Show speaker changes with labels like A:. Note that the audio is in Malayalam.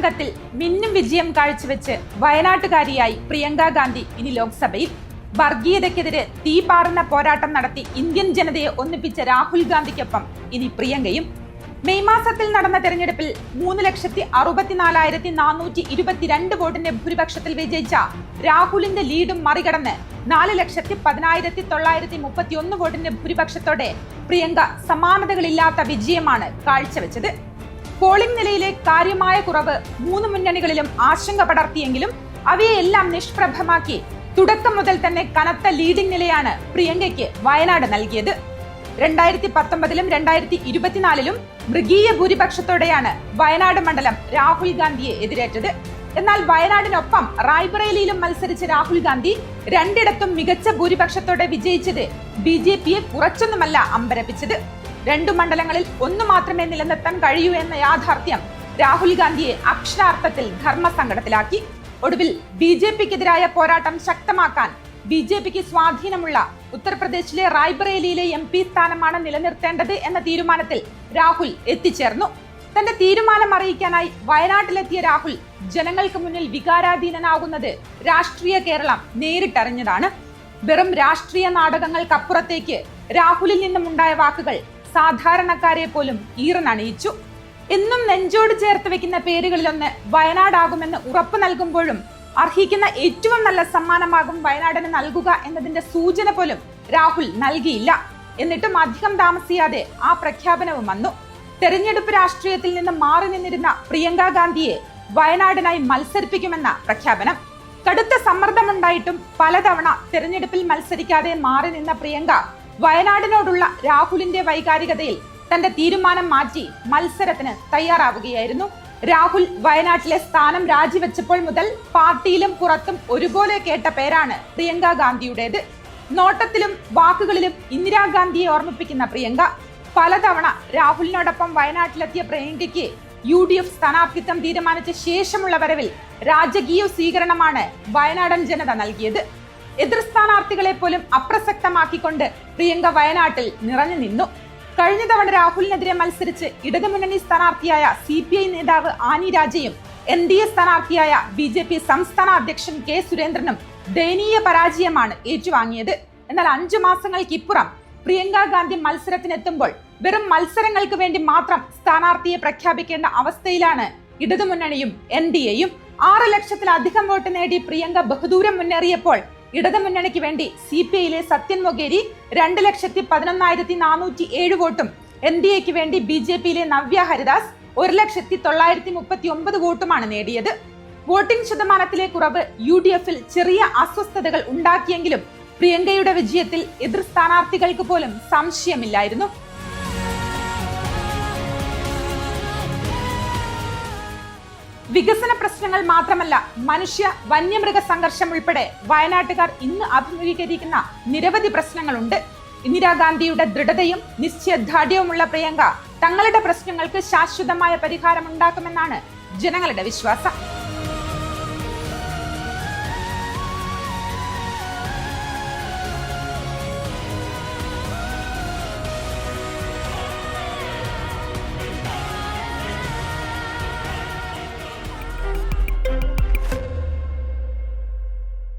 A: തരംഗത്തിൽ മിന്നും വിജയം കാഴ്ചവെച്ച് വയനാട്ടുകാരിയായി പ്രിയങ്ക ഗാന്ധി ഇനി ലോക്സഭയിൽ. വർഗീയതയ്ക്കെതിരെ തീപാറുന്ന പോരാട്ടം നടത്തി ഇന്ത്യൻ ജനതയെ ഒന്നിപ്പിച്ച രാഹുൽ ഗാന്ധിക്കൊപ്പം ഇനി പ്രിയങ്കയും. മെയ് മാസത്തിൽ നടന്ന തെരഞ്ഞെടുപ്പിൽ മൂന്ന് ലക്ഷത്തി അറുപത്തിനാലായിരത്തി നാനൂറ്റി ഇരുപത്തിരണ്ട് വോട്ടിന്റെ ഭൂരിപക്ഷത്തിൽ വിജയിച്ച രാഹുലിന്റെ ലീഡും മറികടന്ന് നാല് ലക്ഷത്തി പതിനായിരത്തി തൊള്ളായിരത്തി മുപ്പത്തി ഒന്ന് വോട്ടിന്റെ ഭൂരിപക്ഷത്തോടെ പ്രിയങ്ക സമാനതകളില്ലാത്ത വിജയമാണ് കാഴ്ചവെച്ചത്. പോളിംഗ് നിലയിലെ കാര്യമായ കുറവ് മൂന്ന് മുന്നണികളിലും ആശങ്ക പടർത്തിയെങ്കിലും അവയെല്ലാം നിഷ്പ്രഭമാക്കി തുടക്കം മുതൽ തന്നെ കനത്ത ലീഡിംഗ് നിലയാണ് പ്രിയങ്കയ്ക്ക് വയനാട് നൽകിയത്. രണ്ടായിരത്തി പത്തൊമ്പതിലും രണ്ടായിരത്തി ഇരുപത്തിനാലിലും മൃഗീയ ഭൂരിപക്ഷത്തോടെയാണ് വയനാട് മണ്ഡലം രാഹുൽ ഗാന്ധിയെ എതിരേറ്റത്. എന്നാൽ വയനാടിനൊപ്പം റായ്ബറേലിയിലും മത്സരിച്ച രാഹുൽ ഗാന്ധി രണ്ടിടത്തും മികച്ച ഭൂരിപക്ഷത്തോടെ വിജയിച്ചത് ബി ജെ പിയെ കുറച്ചൊന്നുമല്ല അമ്പരപ്പിച്ചത്. രണ്ടു മണ്ഡലങ്ങളിൽ ഒന്നു മാത്രമേ നിലനിർത്താൻ കഴിയൂ എന്ന യാഥാർത്ഥ്യം രാഹുൽ ഗാന്ധിയെ അക്ഷരാർത്ഥത്തിൽ ധർമ്മസങ്കടത്തിലാക്കി. ഒടുവിൽ ബി ജെ പിക്കെതിരായ പോരാട്ടം ശക്തമാക്കാൻ ബി ജെ പിക്ക് സ്വാധീനമുള്ള ഉത്തർപ്രദേശിലെ റായ്ബറേലിയിലെ എം പി സ്ഥാനമാണ് നിലനിർത്തേണ്ടത് എന്ന തീരുമാനത്തിൽ രാഹുൽ എത്തിച്ചേർന്നു. തന്റെ തീരുമാനം അറിയിക്കാനായി വയനാട്ടിലെത്തിയ രാഹുൽ ജനങ്ങൾക്ക് മുന്നിൽ വികാരാധീനനാകുന്നത് രാഷ്ട്രീയ കേരളം നേരിട്ടറിഞ്ഞതാണ്. വെറും രാഷ്ട്രീയ നാടകങ്ങൾക്കപ്പുറത്തേക്ക് രാഹുലിൽ നിന്നുമുണ്ടായ വാക്കുകൾ സാധാരണക്കാരെ പോലും ഈറനണിയിച്ചു. എന്നും നെഞ്ചോട് ചേർത്ത് വെക്കുന്ന പേരുകളിലൊന്ന് വയനാടാകുമെന്ന് ഉറപ്പ് നൽകുമ്പോഴും അർഹിക്കുന്ന ഏറ്റവും നല്ല സമ്മാനമാകും വയനാടിന് നൽകുക എന്നതിന്റെ സൂചന പോലും രാഹുൽ നൽകിയില്ല. എന്നിട്ടും അധികം താമസിയാതെ ആ പ്രഖ്യാപനവും വന്നു. തെരഞ്ഞെടുപ്പ് രാഷ്ട്രീയത്തിൽ നിന്ന് മാറി നിന്നിരുന്ന പ്രിയങ്ക ഗാന്ധിയെ വയനാടിനായി മത്സരിപ്പിക്കുമെന്ന പ്രഖ്യാപനം. കടുത്ത സമ്മർദ്ദമുണ്ടായിട്ടും പലതവണ തെരഞ്ഞെടുപ്പിൽ മത്സരിക്കാതെ മാറി നിന്ന പ്രിയങ്ക വയനാടിനോടുള്ള രാഹുലിന്റെ വൈകാരികതയിൽ തന്റെ തീരുമാനം മാറ്റി മത്സരത്തിന് തയ്യാറാവുകയായിരുന്നു. രാഹുൽ വയനാട്ടിലെ സ്ഥാനം രാജിവെച്ചപ്പോൾ മുതൽ പാർട്ടിയിലും പുറത്തും ഒരുപോലെ കേട്ട പേരാണ് പ്രിയങ്ക ഗാന്ധിയുടേത്. നോട്ടത്തിലും വാക്കുകളിലും ഇന്ദിരാഗാന്ധിയെ ഓർമ്മിപ്പിക്കുന്ന പ്രിയങ്ക പലതവണ രാഹുലിനോടൊപ്പം വയനാട്ടിലെത്തിയ പ്രിയങ്കയ്ക്ക് യു ഡി എഫ് സ്ഥാനാർത്ഥിത്വം തീരുമാനിച്ച ശേഷമുള്ള വരവിൽ രാജകീയ സ്വീകരണമാണ് വയനാടൻ ജനത നൽകിയത്. എതിർ സ്ഥാനാർത്ഥികളെ പോലും അപ്രസക്തമാക്കിക്കൊണ്ട് പ്രിയങ്ക വയനാട്ടിൽ നിറഞ്ഞു നിന്നു. കഴിഞ്ഞ തവണ രാഹുലിനെതിരെ മത്സരിച്ച് ഇടതുമുന്നണി സ്ഥാനാർത്ഥിയായ സി പി ഐ നേതാവ് ആനി രാജയും എൻ ഡി എ സ്ഥാനാർത്ഥിയായ ബി ജെ പി സംസ്ഥാന അധ്യക്ഷൻ കെ സുരേന്ദ്രനും ദയനീയ പരാജയമാണ് ഏറ്റുവാങ്ങിയത്. എന്നാൽ അഞ്ചു മാസങ്ങൾക്കിപ്പുറം പ്രിയങ്ക ഗാന്ധി മത്സരത്തിനെത്തുമ്പോൾ വെറും മത്സരങ്ങൾക്ക് വേണ്ടി മാത്രം സ്ഥാനാർത്ഥിയെ പ്രഖ്യാപിക്കേണ്ട അവസ്ഥയിലാണ് ഇടതുമുന്നണിയും എൻ ഡി എയും. ആറ് ലക്ഷത്തിലധികം വോട്ട് നേടി പ്രിയങ്ക ബഹുദൂരം മുന്നേറിയപ്പോൾ ഇടതുമുന്നണിക്ക് വേണ്ടി സി പി ഐയിലെ സത്യൻ മൊഗേരി രണ്ട് ലക്ഷത്തി പതിനൊന്നായിരത്തി നാനൂറ്റി ഏഴ് വോട്ടും എൻ ഡി എക്ക് വേണ്ടി ബി ജെ പിയിലെ നവ്യ ഹരിദാസ് ഒരു ലക്ഷത്തി തൊള്ളായിരത്തി മുപ്പത്തി ഒമ്പത് വോട്ടുമാണ് നേടിയത്. വോട്ടിംഗ് ശതമാനത്തിലെ കുറവ് യു ഡി എഫിൽ ചെറിയ അസ്വസ്ഥതകൾ ഉണ്ടാക്കിയെങ്കിലും പ്രിയങ്കയുടെ വിജയത്തിൽ എതിർ സ്ഥാനാർത്ഥികൾക്ക് പോലും സംശയമില്ലായിരുന്നു. വികസന പ്രശ്നങ്ങൾ മാത്രമല്ല മനുഷ്യ വന്യമൃഗ സംഘർഷം ഉൾപ്പെടെ വയനാട്ടുകാർ ഇന്ന് അഭിമുഖീകരിക്കുന്ന നിരവധി പ്രശ്നങ്ങളുണ്ട്. ഇന്ദിരാഗാന്ധിയുടെ ദൃഢതയും നിശ്ചയദാർഢ്യവുമുള്ള പ്രിയങ്ക തങ്ങളുടെ പ്രശ്നങ്ങൾക്ക് ശാശ്വതമായ പരിഹാരം ഉണ്ടാക്കുമെന്നാണ് ജനങ്ങളുടെ വിശ്വാസം.